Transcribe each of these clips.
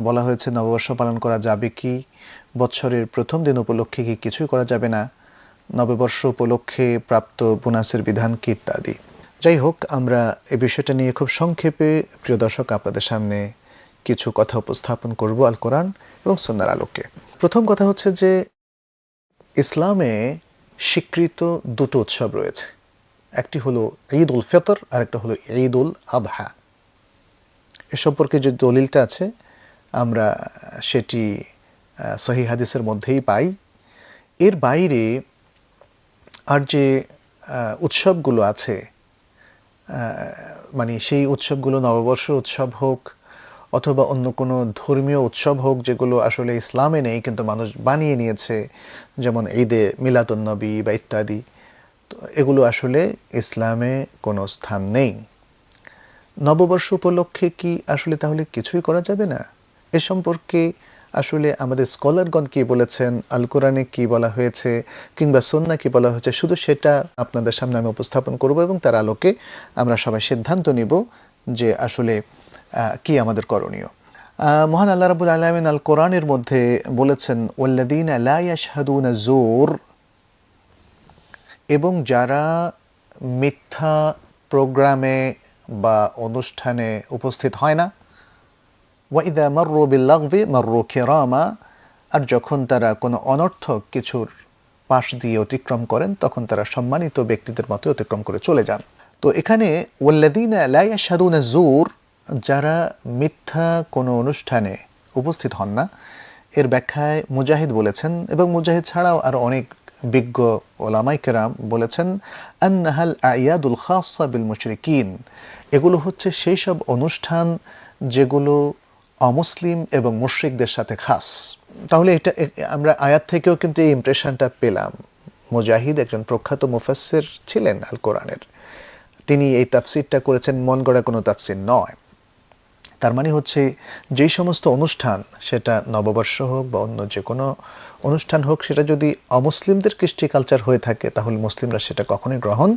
বলা হয়েছে নববর্ষ পালন করা যাবে কি? বছরের প্রথম দিন উপলক্ষে কি কিছুই করা যাবে না? নববর্ষ উপলক্ষে প্রাপ্ত বোনাসের বিধান কি ইত্যাদি? যাই হোক, আমরা এ বিষয়টা নিয়ে খুব সংক্ষেপে, প্রিয় দর্শক, আপনাদের সামনে কিছু কথা উপস্থাপন করব আল কোরআন এবং সন্ন্যার আলোকে। প্রথম কথা হচ্ছে যে, ইসলামে স্বীকৃত দুটো উৎসব রয়েছে। একটি হলো ঈদ উল ফিতর আর একটা হলো ঈদ উল আবহা এ সম্পর্কে যে দলিলটা আছে আমরা সেটি সহি হাদিসের মধ্যেই পাই। এর বাইরে আর যে উৎসবগুলো আছে মানে সেই উৎসবগুলো নববর্ষের উৎসব হোক অথবা অন্য কোনো ধর্মীয় উৎসব হোক যেগুলো আসলে ইসলামে নেই কিন্তু মানুষ বানিয়ে নিয়েছে, যেমন ঈদে মিলাদুন্নবী বা ইত্যাদি, তো এগুলো আসলে ইসলামে কোনো স্থান নেই। নববর্ষ উপলক্ষে কি আসলে তাহলে কিছুই করা যাবে না? এ সম্পর্কে আসলে আমাদের স্কলারগণ কি বলেছেন? আল কোরআনে কি বলা হয়েছে? কিংবা সন্না কি বলা হয়েছে? শুধু সেটা আপনাদের সামনে আমি উপস্থাপন করব এবং তার আলোকে আমরা সবাই সিদ্ধান্ত নিব যে আসলে কি আমাদের করণীয়। মহান আল্লাহ রাবুল আলমিন আল কোরআনের মধ্যে বলেছেন ওল্লাদিন আলা ইয়াশহাদুনা জোর এবং যারা মিথ্যা প্রোগ্রামে বা অনুষ্ঠানে উপস্থিত হয় না ওয়াইদা মার্রু বিল্লাগভি মার্রু কেরামা আর যখন তারা কোনো অনর্থক কিছুর পাশ দিয়ে অতিক্রম করেন, তখন তারা সম্মানিত ব্যক্তিদের মতো অতিক্রম করে চলে যান। তো এখানে ওয়াল্লাদিনা লা ইয়াশহাদুনা জুর যারা মিথ্যা কোনো অনুষ্ঠানে উপস্থিত হন না, এর ব্যাখ্যায় মুজাহিদ বলেছেন এবং মুজাহিদ ছাড়াও আরও অনেক বিজ্ঞ ওলামাই কেরাম বলেছেন, আন্নাহাল আয়াদুল খাসা বিল মুশরিকিন। এগুলো হচ্ছে সেই সব অনুষ্ঠান যেগুলো অমুসলিম এবং মুশ্রিকদের সাথে খাস। তাহলে এটা আমরা আয়াত থেকেও কিন্তু এই ইমপ্রেশনটা পেলাম। মুজাহিদ একজন প্রখ্যাত মুফাসের ছিলেন আল কোরআনের তিনি এই তাফসিরটা করেছেন, মন গড়া কোনো তাফসির নয়। তার মানে হচ্ছে, যেই সমস্ত অনুষ্ঠান, সেটা নববর্ষ হোক বা অন্য যে কোনো অনুষ্ঠান হোক, সেটা যদি অমুসলিমদের কৃষ্টি কালচার হয়ে থাকে, তাহলে মুসলিমরা সেটা কখনোই গ্রহণ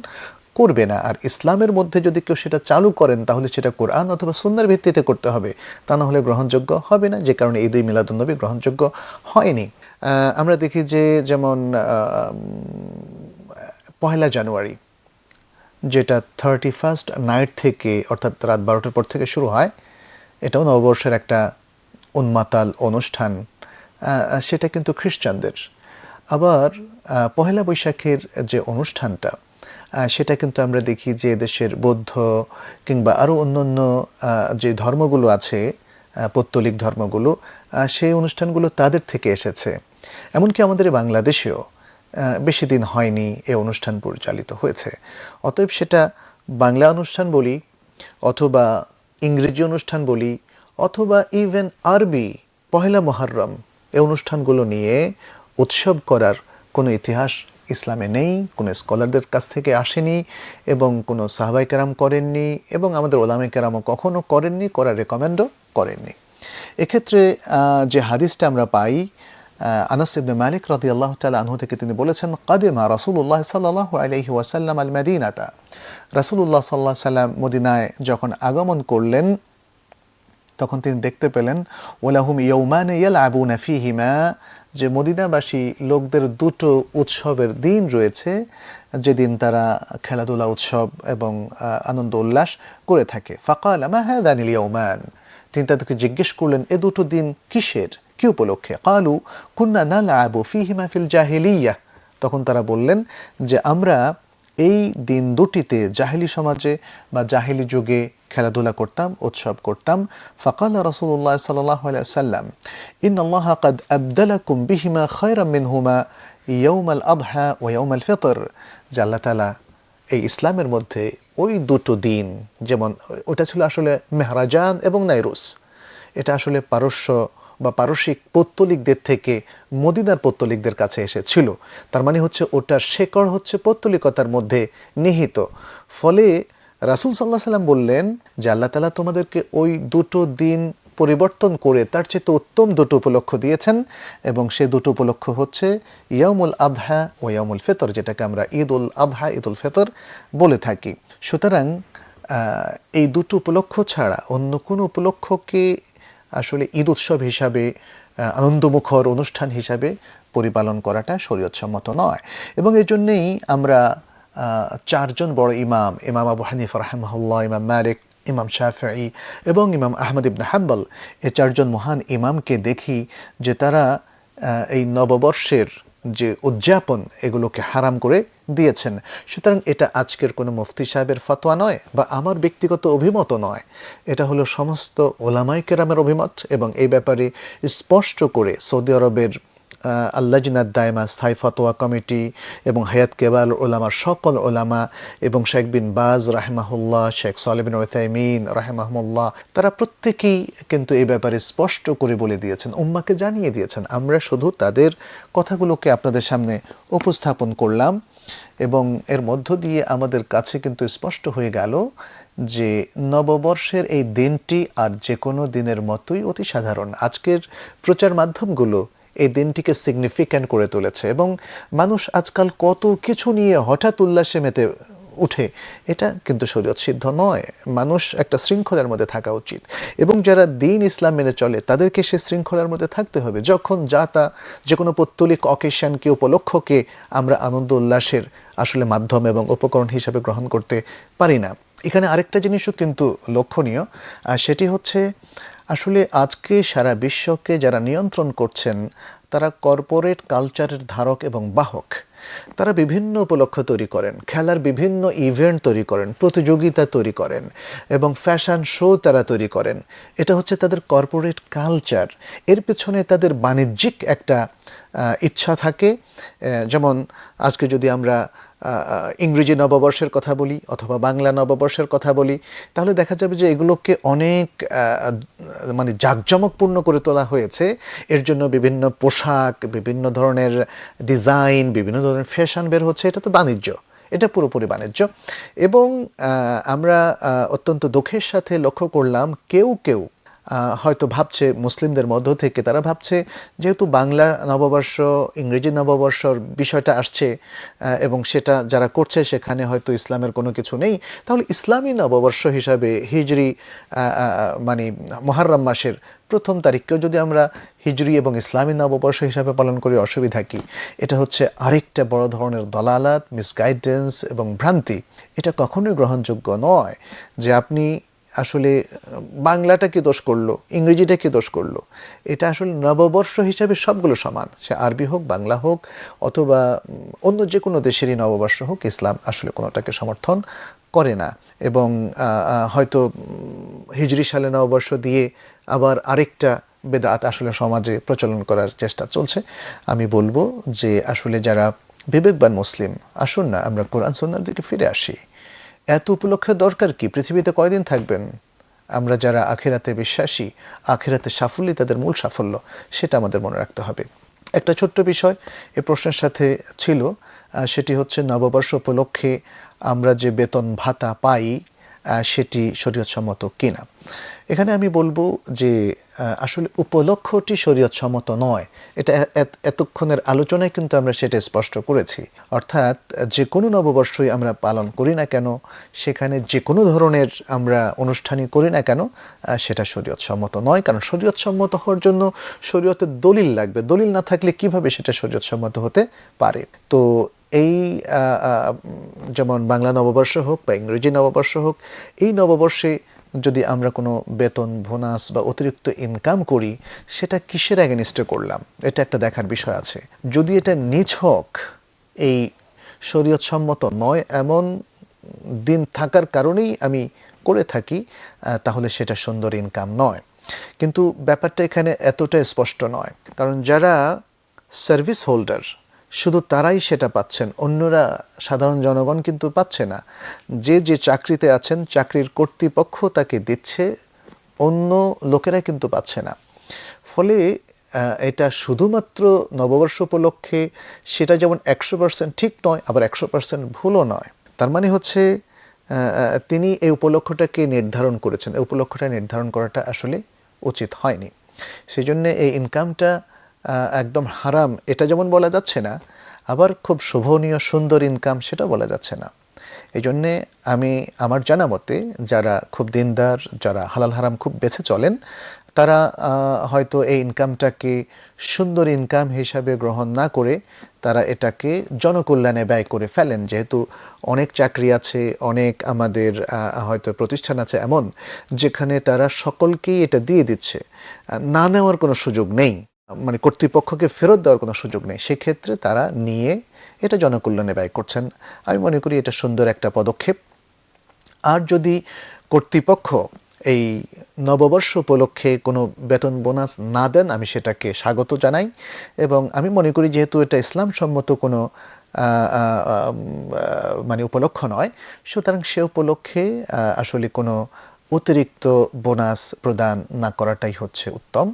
করবে না। আর ইসলামের মধ্যে যদি কেউ সেটা চালু করেন, তাহলে সেটা কোরআন অথবা সুন্নার ভিত্তিতে করতে হবে। তা না হলে গ্রহণযোগ্য হবে না, যে কারণে ঈদ মিলাদুন্নবী গ্রহণযোগ্য হয়নি। আমরা দেখি যে যেমন পহেলা জানুয়ারি, যেটা থার্টি ফার্স্ট নাইট থেকে, অর্থাৎ রাত বারোটার পর থেকে শুরু হয়, এটাও নববর্ষের একটা উন্মাতাল অনুষ্ঠান। সেটা কিন্তু খ্রিস্টানদের। আবার পহেলা বৈশাখের যে অনুষ্ঠানটা সেটা কিন্তু আমরা দেখি যে দেশের বৌদ্ধ কিংবা আরও অন্য অন্য যে ধর্মগুলো আছে পৌত্তলিক ধর্মগুলো সেই অনুষ্ঠানগুলো তাদের থেকে এসেছে। এমনকি আমাদের বাংলাদেশেও বেশি দিন হয়নি এই অনুষ্ঠান পরিচালিত হয়েছে। অতএব সেটা বাংলা অনুষ্ঠান বলি, অথবা ইংরেজি অনুষ্ঠান বলি, অথবা ইভেন আরবি পহেলা মহরম এই অনুষ্ঠানগুলো নিয়ে উৎসব করার কোনো ইতিহাস ইসলামে নেই, কোনো স্কলারদের কাছ থেকে আসেনি এবং কোনো সাহাবাই কেরাম করেননি এবং আমাদের ওলামে কেরামও কখনও করেননি, করার রেকমেন্ডও করেননি। এক্ষেত্রে যে হাদিসটা আমরা পাই আনাস ইবনে মালিক রাদিয়াল্লাহু তাআলা আনহু থেকে তিনি বলেছেন, কাদিমা রাসূলুল্লাহ সাল্লাল্লাহু আলাইহি ওয়াসাল্লাম আল মাদিনাতা রাসূলুল্লাহ সাল্লাল্লাহু আলাইহি সাল্লাম মদিনায় যখন আগমন করলেন তখন তিনি দেখতে পেলেন ওলাহুম ইয়ৌমান ইয়ালআবুনা ফীহিমা যে মদিনাবাসী লোকদের দুটো উৎসবের দিন রয়েছে, যেদিন তারা খেলাধুলা উৎসব এবং আনন্দ উল্লাস করে থাকে। ফাকাল আমা হাদানিল ইয়ৌমান তিনি তাদেরকে জিজ্ঞেস করলেন, এ দুটো দিন কিসের? কি উপলক্ষে? কালু, কুন্না নালআবু ফীহিমা ফিল জাহিলিয়াহ তখন তারা বললেন, যে আমরা এই দিন দুটিতে জাহিলি সমাজে বা জাহিলি যুগে খেলাধুলা করতাম, উৎসব করতাম। ফকাল রসুল্লাহ সাল্লাহ সাল্লাম ইন আল্লাহ কাদ আবদালাকুম বিহিমা খয়রা মিনহুমা ইয়ৌমাল আবহা ও ইয়ৌমাল ফিতর। যে তালা এই ইসলামের মধ্যে ওই দুটো দিন, যেমন ওটা ছিল আসলে মেহরাজান এবং নাইরুস। এটা আসলে পারস্য বা পারসিক পৌত্তলিকদের থেকে মদিনার পৌত্তলিকদের কাছে এসেছিল। তার মানে হচ্ছে ওটার শেকড় হচ্ছে পৌত্তলিকতার মধ্যে নিহিত। ফলে রাসুল সাল্লাহ সাল্লাম বললেন যে আল্লাহ তালা তোমাদেরকে ওই দুটো দিন পরিবর্তন করে তার চেয়ে উত্তম দুটো উপলক্ষ দিয়েছেন এবং সে দুটো উপলক্ষ হচ্ছে ইয়ামুল আবহা ও ইয়ামুল ফেতর, যেটাকে আমরা ঈদ উল আবহা ঈদ উল ফেতর বলে থাকি। সুতরাং এই দুটো উপলক্ষ ছাড়া অন্য কোনো উপলক্ষকে আসলে ঈদ উৎসব হিসাবে আনন্দমুখর অনুষ্ঠান হিসাবে পরিপালন করাটা শরীয়তসম্মত নয়। এবং এই জন্যেই আমরা চারজন বড় ইমাম ইমাম আবু হানিফ রাহমাহুল্লাহ, ইমাম মালিক, ইমাম শাফি এবং ইমাম আহমদ ইবনে হাম্বল এ চারজন মহান ইমামকে দেখি যে তারা এই নববর্ষের যে উদযাপন এগুলোকে হারাম করে দিয়েছেন। সুতরাং এটা আজকের কোনো মুফতি সাহেবের ফতোয়া নয় বা আমার ব্যক্তিগত অভিমত নয়। এটা হলো সমস্ত ওলামাই কেরামের অভিমত এবং এই ব্যাপারে স্পষ্ট করে সৌদি আরবের আল্লাহ জিনাদ দায়মা স্থায়ী ফতোয়া কমিটি এবং হায়াত কেবাল ওলামার সকল ওলামা এবং শেখ বিন বাজ রাহেমাহুল্লাহ, শেখ সালেবিন ওয়েথাইমিন রাহেমাহমুল্লাহ তারা প্রত্যেকেই কিন্তু এই ব্যাপারে স্পষ্ট করে বলে দিয়েছেন, উম্মাকে জানিয়ে দিয়েছেন। আমরা শুধু তাদের কথাগুলোকে আপনাদের সামনে উপস্থাপন করলাম এবং এর মধ্য দিয়ে আমাদের কাছে কিন্তু স্পষ্ট হয়ে গেল যে নববর্ষের এই দিনটি আর যে কোনো দিনের মতোই অতি সাধারণ। আজকের প্রচার মাধ্যমগুলো এই দিনটিকে সিগনিফিক্যান্ট করে তুলেছে এবং মানুষ আজকাল কত কিছু নিয়ে হঠাৎ উল্লাসে মেতে উঠে, এটা কিন্তু শরীয়ত সিদ্ধ নয়। মানুষ একটা শৃঙ্খলার মধ্যে থাকা উচিত এবং যারা দিন ইসলাম মেনে চলে, তাদেরকে সে শৃঙ্খলার মধ্যে থাকতে হবে। যখন যা তা যে কোনো পৌত্তলিক অকেশনকে উপলক্ষকে আমরা আনন্দ উল্লাসের আসলে মাধ্যম এবং উপকরণ হিসাবে গ্রহণ করতে পারি না। এখানে আরেকটা জিনিসও কিন্তু লক্ষণীয় সেটি হচ্ছে আসলে আজকে সারা বিশ্বকে যারা নিয়ন্ত্রণ করছেন, তারা কর্পোরেট কালচারের ধারক এবং বাহক। তারা বিভিন্ন উপলক্ষ তৈরি করেন, খেলার বিভিন্ন ইভেন্ট তৈরি করেন, প্রতিযোগিতা তৈরি করেন এবং ফ্যাশন শো তারা তৈরি করেন। এটা হচ্ছে তাদের কর্পোরেট কালচার। এর পেছনে তাদের বাণিজ্যিক একটা ইচ্ছা থাকে যেমন আজকে যদি আমরা ইংরেজি নববর্ষের কথা বলি অথবা বাংলা নববর্ষের কথা বলি, তাহলে দেখা যাবে যে এগুলোকে অনেক মানে জাঁকজমকপূর্ণ করে তোলা হয়েছে। এর জন্য বিভিন্ন পোশাক, বিভিন্ন ধরনের ডিজাইন, বিভিন্ন ধরনের ফ্যাশন বের হচ্ছে। এটা তো বাণিজ্য। এটা পুরোপুরি বাণিজ্য। এবং আমরা অত্যন্ত দুঃখের সাথে লক্ষ্য করলাম কেউ কেউ হয়তো ভাবছে মুসলিমদের মধ্য থেকে। তারা ভাবছে যেহেতু বাংলা নববর্ষ, ইংরেজি নববর্ষর বিষয়টা আসছে এবং সেটা যারা করছে সেখানে হয়তো ইসলামের কোনো কিছু নেই, তাহলে ইসলামী নববর্ষ হিসাবে হিজরি মানে মহারম মাসের প্রথম তারিখকেও যদি আমরা হিজরি এবং ইসলামী নববর্ষ হিসাবে পালন করি, অসুবিধা কি? এটা হচ্ছে আরেকটা বড় ধরনের দলালাত মিসগাইডেন্স এবং ভ্রান্তি। এটা কখনোই গ্রহণযোগ্য নয় যে আপনি আসলে, বাংলাটা কি দোষ করল? ইংরেজিটা কি দোষ করল? এটা আসলে নববর্ষ হিসাবে সবগুলো সমান। সে আরবি হোক, বাংলা হোক, অথবা অন্য যে কোনো দেশেরই নববর্ষ হোক, ইসলাম আসলে কোনোটাকে সমর্থন করে না। এবং হয়তো হিজরি সালে নববর্ষ দিয়ে আবার আরেকটা বেদাত আসলে সমাজে প্রচলন করার চেষ্টা চলছে। আমি বলব যে, আসলে যারা বিবেকবান মুসলিম, আসুন না, আমরা কোরআন সন্ন্যার দিকে ফিরে আসি। এত উপলক্ষে দরকার কি? পৃথিবীতে কয়দিন থাকবেন? আমরা যারা আখেরাতে বিশ্বাসী, আখেরাতে সাফল্যই তাদের মূল সাফল্য, সেটা আমাদের মনে রাখতে হবে। একটা ছোট্ট বিষয়, এ প্রশ্নের সাথে ছিল সেটি হচ্ছে নববর্ষ উপলক্ষে আমরা যে বেতন ভাতা পাই সেটি শরীয়তসম্মত কিনা। এখানে আমি বলব যে আসলে উপলক্ষটি শরীয়ত শরীয়তসম্মত নয়। এটা এত- এতক্ষণের আলোচনায় কিন্তু আমরা সেটা স্পষ্ট করেছি। অর্থাৎ যে কোনো নববর্ষই আমরা পালন করি না কেন, সেখানে যে কোনো ধরনের আমরা অনুষ্ঠানই করি না কেন সেটা শরীয়তসম্মত নয়। কারণ শরীয়তসম্মত হওয়ার জন্য শরীয়তের দলিল লাগবে। দলিল না থাকলে কীভাবে সেটা শরীয়তসম্মত হতে পারে? তো এই যেমন বাংলা নববর্ষ হোক বা ইংরেজি নববর্ষ হোক, এই নববর্ষে যদি আমরা কোনো বেতন, বোনাস বা অতিরিক্ত ইনকাম করি, সেটা কিসের অ্যাগেনিস্টে করলাম? এটা একটা দেখার বিষয় আছে। যদি এটা নিছক এই শরীয়তসম্মত নয়, এমন দিন থাকার কারণেই আমি করে থাকি তাহলে সেটা সুন্দর ইনকাম নয়। কিন্তু ব্যাপারটা এখানে এতটা স্পষ্ট নয়। কারণ যারা সার্ভিস হোল্ডার শুধু তারাই সেটা পাচ্ছেন, অন্যরা সাধারণ জনগণ কিন্তু পাচ্ছে না। যে যে চাকরিতে আছেন, চাকরির কর্তৃপক্ষ তাকে দিচ্ছে, অন্য লোকেরা কিন্তু পাচ্ছে না। ফলে এটা শুধুমাত্র নববর্ষ উপলক্ষে সেটা যেমন একশো পার্সেন্ট ঠিক নয়, আবার একশো পার্সেন্ট ভুলও নয়। তার মানে হচ্ছে তিনি এই উপলক্ষটাকে নির্ধারণ করেছেন। এই উপলক্ষটা নির্ধারণ করাটা আসলে উচিত হয়নি। সেই জন্য এই ইনকামটা একদম হারাম। এটা যেমন বলা যাচ্ছে না, আবার খুব শোভনীয়, সুন্দর ইনকাম সেটা বলা যাচ্ছে না। এই জন্যে আমি আমার জানা মতে যারা খুব দিনদার, যারা হালাল হারাম খুব বেছে চলেন, তারা হয়তো এই ইনকামটাকে সুন্দর ইনকাম হিসাবে গ্রহণ না করে তারা এটাকে জনকল্যাণে ব্যয় করে ফেলেন। যেহেতু অনেক চাকরি আছে, অনেক আমাদের হয়তো প্রতিষ্ঠান আছে এমন, যেখানে তারা সকলকেই এটা দিয়ে দিচ্ছে। না নেওয়ার কোনো সুযোগ নেই। মানে কর্তৃপক্ষকে ফেরত দেওয়ার কোনো সুযোগ নেই। সেক্ষেত্রে তারা নিয়ে এটা জনকল্যাণে ব্যয় করছেন। আমি মনে করি এটা সুন্দর একটা পদক্ষেপ। আর যদি কর্তৃপক্ষ এই নববর্ষ উপলক্ষে কোনো বেতন বোনাস না দেন, আমি সেটাকে স্বাগত জানাই এবং আমি মনে করি যেহেতু এটা ইসলাম সম্মত কোনো মানে উপলক্ষ নয়, সুতরাং সে উপলক্ষে আসলে কোনো অতিরিক্ত বোনাস প্রদান না করাটাই হচ্ছে উত্তম।